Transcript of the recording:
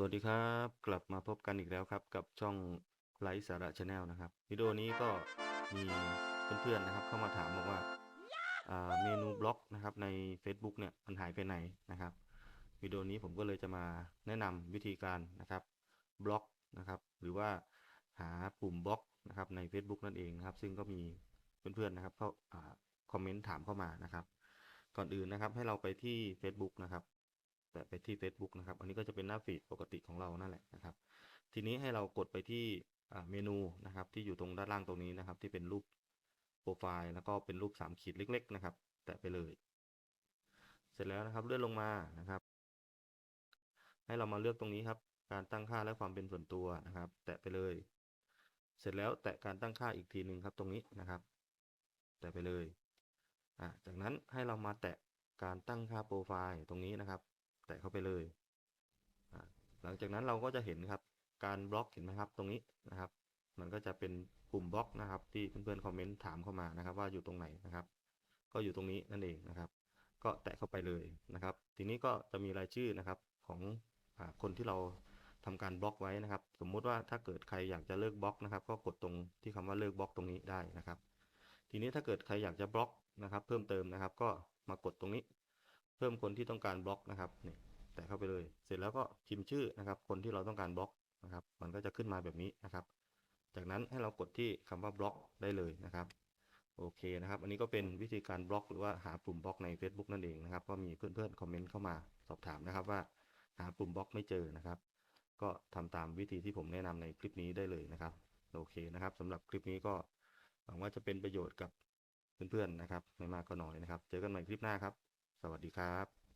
สวัสดีครับกลับมาพบกันอีกแล้วครับ กับช่องไลฟ์สาระชาแนลนะครับวิดีโอนี้ก็มีเพื่อนๆนะครับ เข้ามาถามบอกว่าเมนูบล็อกนะครับใน Facebook เนี่ยมันหายไปไหนนะครับวิดีโอนี้ผมก็เลยจะมาแนะนำวิธีการนะครับบล็อกนะครับหรือว่าหาปุ่มบล็อกนะครับใน Facebook นั่นเองนะครับ ซึ่งก็มีเพื่อนๆนะครับเข้าอาคอมเมนต์ถามเข้ามานะครับ ก่อนอื่นนะครับให้เราไปที่ Facebook นะครับ แตะไปที่ Facebook นะครับ อันนี้ก็จะเป็นหน้าฟีดปกติของเรานั่นแหละนะครับ ทีนี้ให้เรากดไปที่เมนูนะครับ ที่อยู่ตรงด้านล่างตรงนี้นะครับ ที่เป็นรูปโปรไฟล์แล้วก็เป็นรูปสามขีดเล็ก ๆ นะครับ แตะไปเลย เสร็จแล้วนะครับเลื่อนลงมานะครับ ให้เรามาเลือกตรงนี้ครับการตั้งค่าและความเป็นส่วนตัวนะครับ แตะไปเลย เสร็จแล้วแตะการตั้งค่าอีกทีหนึ่งครับตรงนี้นะครับ แตะไปเลยอ่าจากนั้นให้เรามาแตะการตั้งค่าโปรไฟล์ตรงนี้นะครับ แตะเข้าไปเลยหลังจากนั้นเราก็จะเห็นครับการบล็อกเห็นไหมครับตรงนี้นะครับ มันก็จะเป็นปุ่มบล็อกนะครับ ที่เพื่อนๆคอมเมนต์ถามเข้ามานะครับ ว่าอยู่ตรงไหนนะครับ ก็อยู่ตรงนี้นั่นเองนะครับ ก็แตะเข้าไปเลยนะครับ ทีนี้ก็จะมีรายชื่อนะครับของอคนที่เราทำการบล็อกไว้นะครับ สมมุติว่าถ้าเกิดใครอยากจะเลิกบล็อกนะครับ ก็กดตรงที่คำว่าเลิกบล็อกตรงนี้ได้นะครับ ทีนี้ถ้าเกิดใครอยากจะบล็อกนะครับ เพิ่มเติมนะครับ ก็มากดตรงนี้ เพิ่มคนที่ต้องการบล็อกนะครับนี่แตะเข้าไปเลย เสร็จแล้วก็พิมพ์ชื่อนะครับ คนที่เราต้องการบล็อกนะครับ มันก็จะขึ้นมาแบบนี้นะครับ จากนั้นให้เรากดที่คำว่าบล็อกได้เลยนะครับโอเคนะครับ อันนี้ก็เป็นวิธีการบล็อกหรือว่าหาปุ่มบล็อกใน Facebook นั่นเองนะครับ ก็มีเพื่อนๆคอมเมนต์เข้ามาสอบถามนะครับว่าหาปุ่มบล็อกไม่เจอนะครับ ก็ทำตามวิธีที่ผมแนะนำในคลิปนี้ได้เลยนะครับ โอเคนะครับสำหรับคลิปนี้ก็หวังว่าจะเป็นประโยชน์กับเพื่อนๆนะครับ ไม่มากก็น้อยนะครับ เจอกันใหม่คลิปหน้าครับ สวัสดีครับ